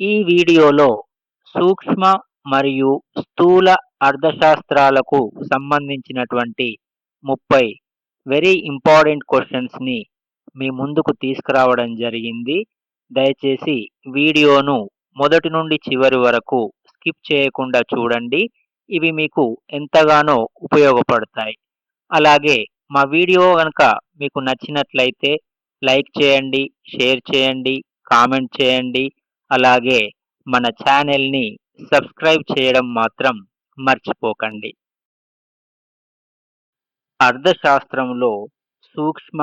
ఈ వీడియోలో సూక్ష్మ మరియు స్థూల అర్థశాస్త్రాలకు సంబంధించినటువంటి ముప్పై వెరీ ఇంపార్టెంట్ క్వశ్చన్స్ని మీ ముందుకు తీసుకురావడం జరిగింది. దయచేసి వీడియోను మొదటి నుండి చివరి వరకు స్కిప్ చేయకుండా చూడండి. ఇవి మీకు ఎంతగానో ఉపయోగపడతాయి. అలాగే మా వీడియో కనుక మీకు నచ్చినట్లయితే లైక్ చేయండి షేర్ చేయండి కామెంట్ చేయండి. అలాగే మన ఛానల్ని సబ్స్క్రైబ్ చేయడం మాత్రం మర్చిపోకండి. అర్థశాస్త్రంలో సూక్ష్మ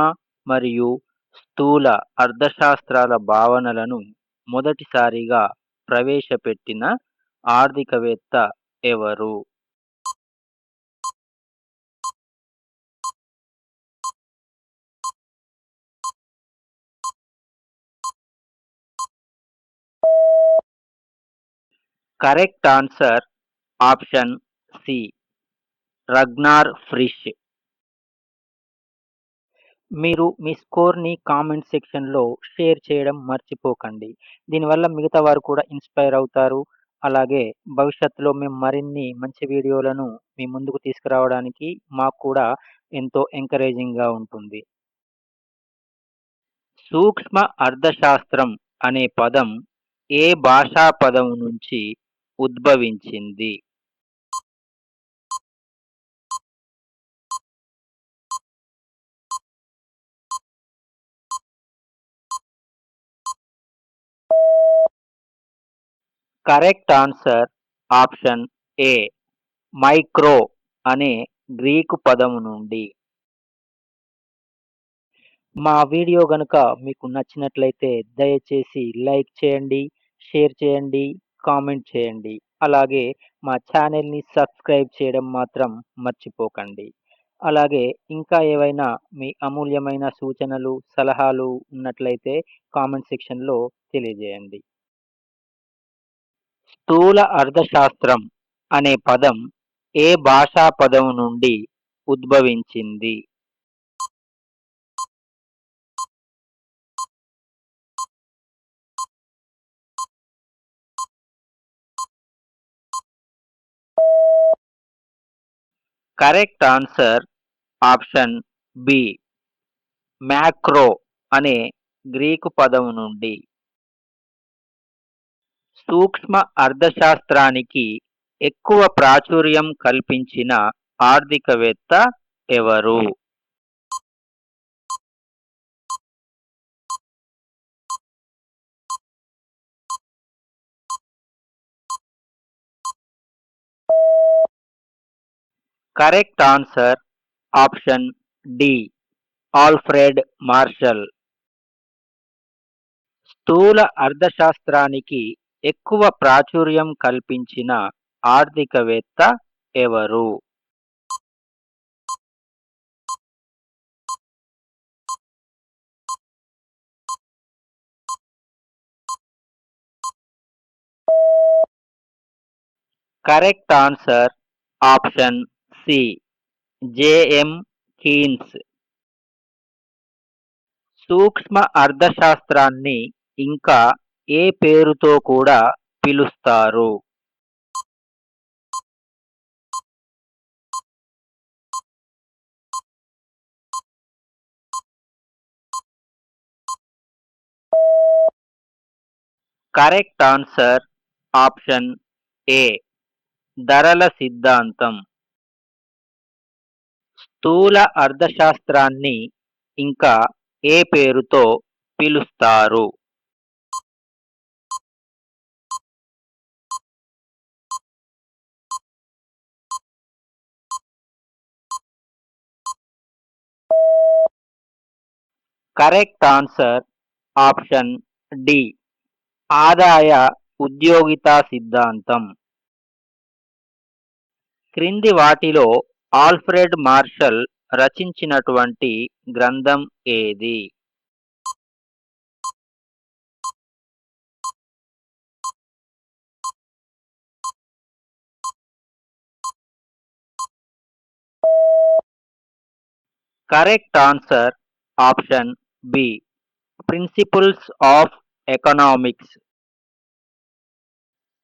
మరియు స్థూల అర్థశాస్త్రాల భావనలను మొదటిసారిగా ప్రవేశపెట్టిన ఆర్థికవేత్త ఎవరు? Correct answer option C Ragnar Frisch. మీరు మీ స్కోర్ని కామెంట్ సెక్షన్లో షేర్ చేయడం మర్చిపోకండి. దీనివల్ల మిగతా వారు కూడా ఇన్స్పైర్ అవుతారు. అలాగే భవిష్యత్తులో మేము మరిన్ని మంచి వీడియోలను మీ ముందుకు తీసుకురావడానికి మాకు కూడా ఎంతో ఎంకరేజింగ్గా ఉంటుంది. సూక్ష్మ అర్థశాస్త్రం అనే పదం ఏ భాషా పదం నుంచి ఉద్భవించింది. Correct answer option A micro అనే గ్రీకు పదము నుండి. మా వీడియో గనుక మీకు నచ్చినట్లయితే దయచేసి లైక్ చేయండి షేర్ చేయండి. కామెంట్ చేయండి. అలాగే మా ఛానల్ని సబ్స్క్రైబ్ చేయడం మాత్రం మర్చిపోకండి. అలాగే ఇంకా ఏవైనా మీ అమూల్యమైన సూచనలు సలహాలు ఉన్నట్లయితే కామెంట్ సెక్షన్లో తెలియజేయండి. స్థూల అర్థశాస్త్రం అనే పదం ఏ భాషా పదం నుండి ఉద్భవించింది? Correct answer option B macro అనే గ్రీకు పదం నుండి. సూక్ష్మ అర్థశాస్త్రానికి ఎక్కువ ప్రాచుర్యం కల్పించిన ఆర్థికవేత్త ఎవరు? Correct answer option D Alfred Marshall. స్థూల అర్థశాస్త్రానికి ఎక్కువ ప్రాచుర్యం కల్పించిన ఆర్థికవేత్త ఎవరు? Correct answer option C JM Keynes. సూక్ష్మ అర్థశాస్త్రాన్ని ఇంకా ఏ పేరుతో కూడా పిలుస్తారు? కరెక్ట్ ఆన్సర్ ఆప్షన్ ఏ ధరల సిద్ధాంతం. స్థూల అర్థశాస్త్రాన్ని ఇంకా ఏ పేరుతో పిలుస్తారు? Correct answer option D. ఆదాయ ఉద్యోగితా సిద్ధాంతం. క్రింది వాటిలో ఆల్ఫ్రెడ్ మార్షల్ రచించినటువంటి గ్రంథం ఏది? Correct answer option B. Principles of economics.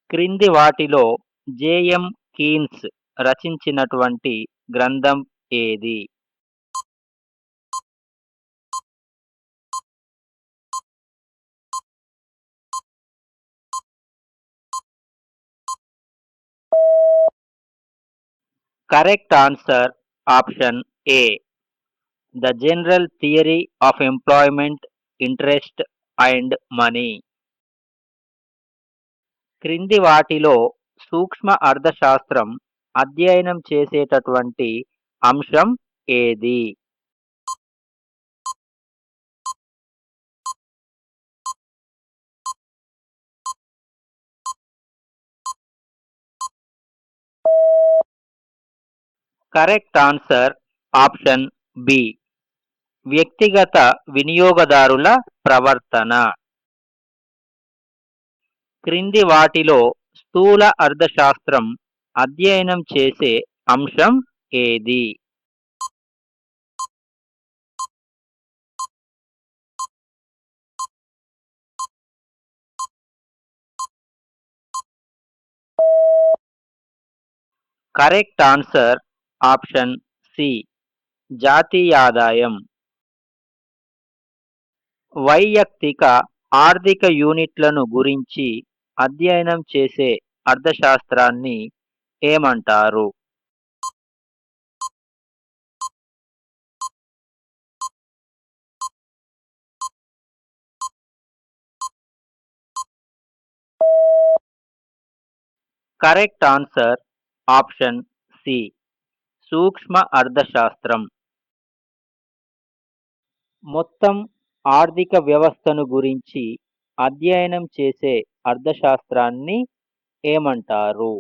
క్రింది వాటిలో జేఎం కీన్స్ రచించినటువంటి గ్రంథం ఏది? Correct answer option A. The general theory of employment interest and money. క్రింది వాటిలో సూక్ష్మ అర్థశాస్త్రం అధ్యయనం చేసేటటువంటి అంశం ఏది? Correct answer option B. వ్యక్తిగత వినియోగదారుల ప్రవర్తన. క్రింది వాటిలో స్థూల అర్థశాస్త్రం అధ్యయనం చేసే అంశం ఏది? కరెక్ట్ ఆన్సర్ ఆప్షన్ సి జాతీయాదాయం వైయక్తిక ఆర్థిక యూనిట్లను గురించి అధ్యయనం చేసే అర్థశాస్త్రాన్ని ఏమంటారు? Correct answer option C. సూక్ష్మ అర్థశాస్త్రం. మొత్తం ఆర్థిక వ్యవస్థను గురించి అధ్యయనం చేసే అర్థశాస్త్రాన్ని ఏమంటారు?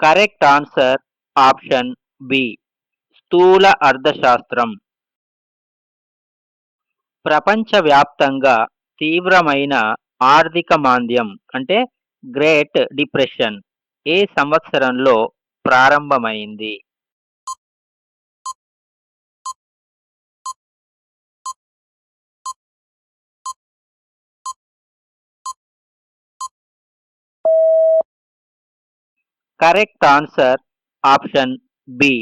కరెక్ట్ ఆన్సర్ ఆప్షన్ బి స్థూల అర్థశాస్త్రం. ప్రపంచవ్యాప్తంగా తీవ్రమైన ఆర్థిక మాంద్యం అంటే గ్రేట్ డిప్రెషన్ ఏ సంవత్సరంలో ప్రారంభమైంది? కరెక్ట్ ఆన్సర్ ఆప్షన్ బి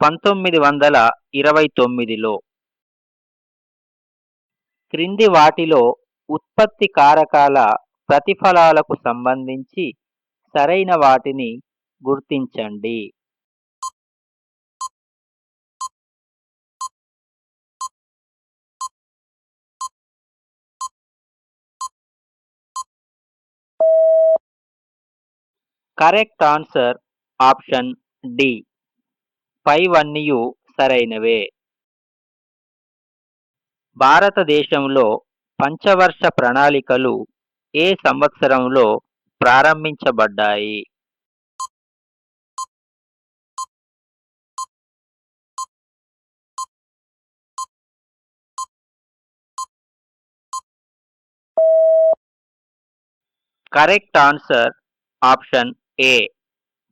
పంతొమ్మిది వందల ఇరవై తొమ్మిదిలో. క్రింది వాటిలో ఉత్పత్తి కారకాల ప్రతిఫలాలకు సంబంధించి సరైన వాటిని గుర్తించండి. Correct answer option D. పైవన్నీయు సరైనవే. భారతదేశంలో పంచవర్ష ప్రణాళికలు ఏ సంవత్సరంలో ప్రారంభించబడ్డాయి? కరెక్ట్ ఆన్సర్ ఆప్షన్ ఏ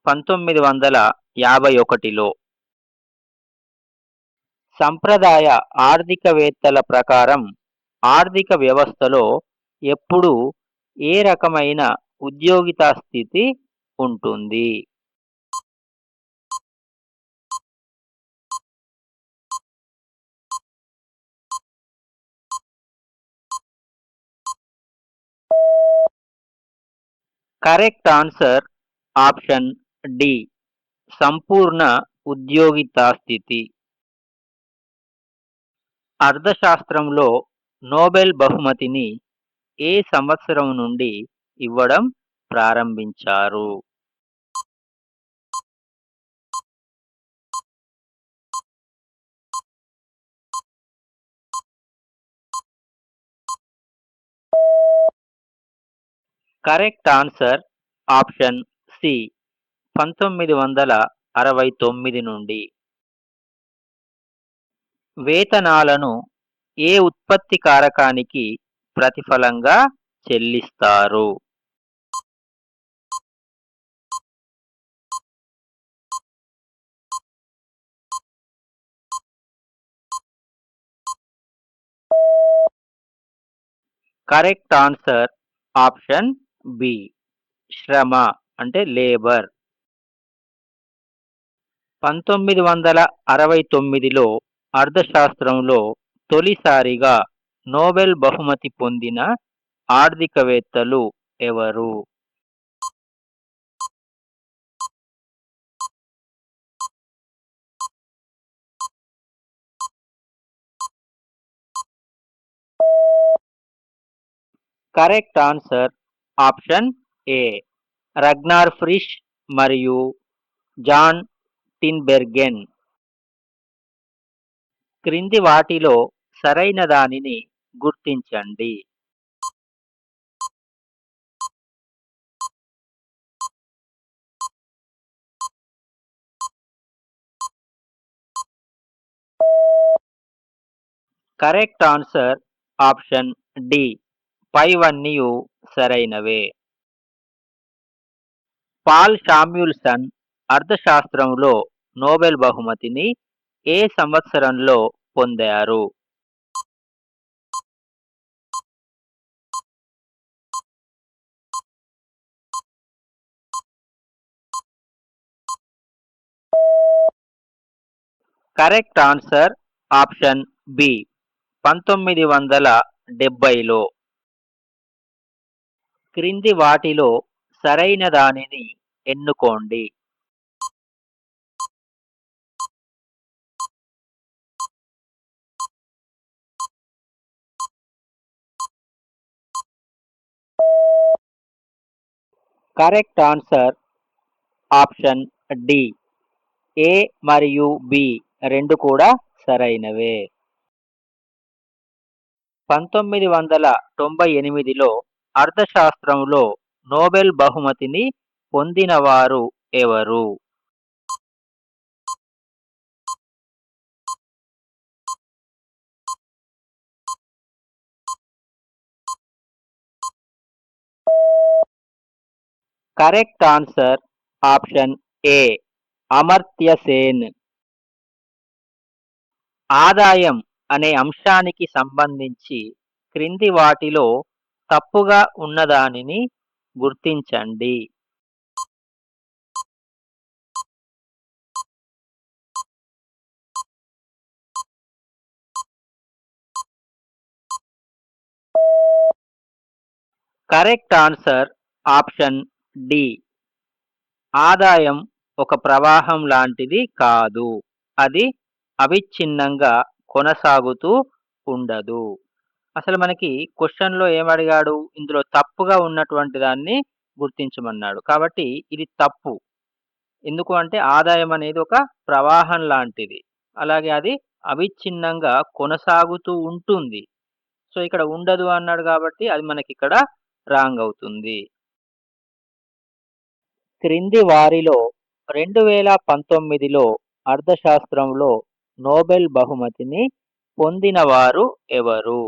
పంతొమ్మిది వందల యాభై ఒకటిలో సంప్రదాయ ఆర్థికవేత్తల ప్రకారం ఆర్థిక వ్యవస్థలో ఎప్పుడు ఏ రకమైన ఉద్యోగితా స్థితి ఉంటుంది? కరెక్ట్ ఆన్సర్ ఆప్షన్ డి సంపూర్ణ ఉద్యోగితా స్థితి. అర్థశాస్త్రంలో నోబెల్ బహుమతిని ఏ సంవత్సరం నుండి ఇవ్వడం ప్రారంభించారు? కరెక్ట్ ఆన్సర్ ఆప్షన్ ఎస్సి పంతొమ్మిది వందల అరవై తొమ్మిది నుండి. వేతనాలను ఏ ఉత్పత్తి కారకానికి ప్రతిఫలంగా చెల్లిస్తారు? కరెక్ట్ ఆన్సర్ ఆప్షన్ బి శ్రమ. అంటే లేబర్. పంతొమ్మిది వందల అరవై తొమ్మిదిలో అర్థశాస్త్రంలో తొలిసారిగా నోబెల్ బహుమతి పొందిన ఆర్థికవేత్తలు ఎవరు? Correct answer option A. Ragnar Frisch మరియు జాన్ టిన్బెర్గెన్. క్రింది వాటిలో సరైన దానిని గుర్తించండి. Correct answer option D. పైవన్నీయు సరైనవే. పాల్ షామ్యూల్సన్ అర్థశాస్త్రంలో నోబెల్ బహుమతిని ఏ సంవత్సరంలో పొందారు? కరెక్ట్ ఆన్సర్ ఆప్షన్ బి పంతొమ్మిది వందల డెబ్బైలో. క్రింది వాటిలో సరైన దానిని ఎన్నుకోండి. Correct answer option D. A మరియు బి రెండు కూడా సరైనవే. పంతొమ్మిది వందల తొంభై ఎనిమిదిలో అర్థశాస్త్రంలో నోబెల్ బహుమతిని పొందినవారు ఎవరు? Correct answer option A Amartya Sen ఆదాయం అనే అంశానికి సంబంధించి క్రింది వాటిలో తప్పుగా ఉన్నదానిని గుర్తించండి. Correct answer option D. ఆదాయం ఒక ప్రవాహం లాంటిది కాదు. అది అవిచ్ఛిన్నంగా కొనసాగుతూ ఉండదు. అసలు మనకి క్వశ్చన్లో ఏమడిగాడు ఇందులో తప్పుగా ఉన్నటువంటి దాన్ని గుర్తించమన్నాడు. కాబట్టి ఇది తప్పు. ఎందుకు అంటే ఆదాయం అనేది ఒక ప్రవాహం లాంటిది. అలాగే అది అవిచ్ఛిన్నంగా కొనసాగుతూ ఉంటుంది. సో ఇక్కడ ఉండదు అన్నాడు కాబట్టి అది మనకి ఇక్కడ రాంగ్ అవుతుంది. క్రింది వారిలో రెండు వేల పంతొమ్మిదిలో అర్థశాస్త్రంలో నోబెల్ బహుమతిని పొందినవారు ఎవరు?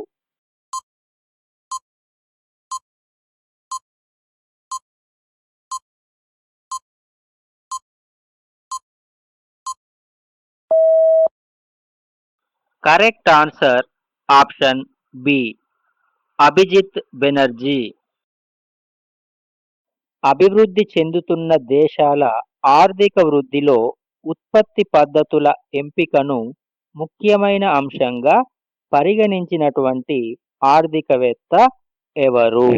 Correct answer option B. Abhijit Banerjee. అభివృద్ధి చెందుతున్న దేశాల ఆర్థిక వృద్ధిలో ఉత్పత్తి పద్ధతుల ఎంపికను ముఖ్యమైన అంశంగా పరిగణించినటువంటి ఆర్థికవేత్త ఎవరు?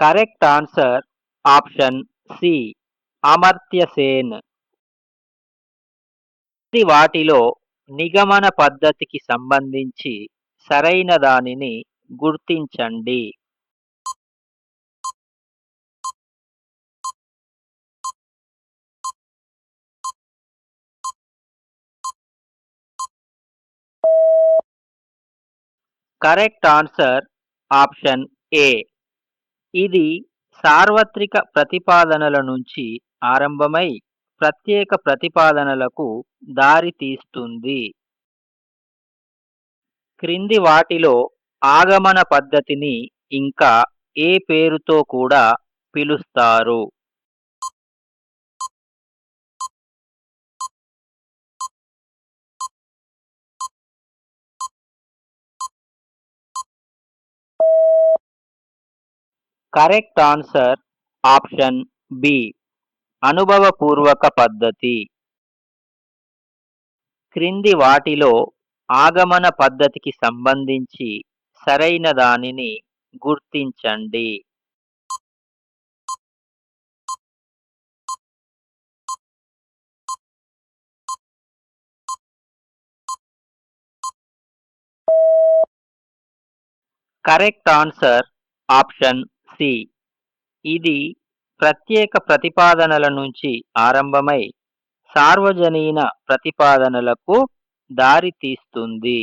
Correct answer option C Amartya Sen. వాటిలో నిగమన పద్ధతికి సంబంధించి సరైన దానిని గుర్తించండి. కరెక్ట్ ఆన్సర్ ఆప్షన్ ఏ ఇది సార్వత్రిక ప్రతిపాదనల నుంచి ఆరంభమై ప్రత్యేక ప్రతిపాదనలకు దారితీస్తుంది క్రింది వాటిలో ఆగమన పద్ధతిని ఇంకా ఏ పేరుతో కూడా పిలుస్తారు. కరెక్ట్ ఆన్సర్ ఆప్షన్ బి అనుభవపూర్వక పద్ధతి. క్రింది వాటిలో ఆగమన పద్ధతికి సంబంధించి సరైన దానిని గుర్తించండి. కరెక్ట్ ఆన్సర్ ఆప్షన్ సి ఇది ప్రత్యేక ప్రతిపాదనల నుంచి ఆరంభమై సార్వజనీన ప్రతిపాదనలకు దారితీస్తుంది.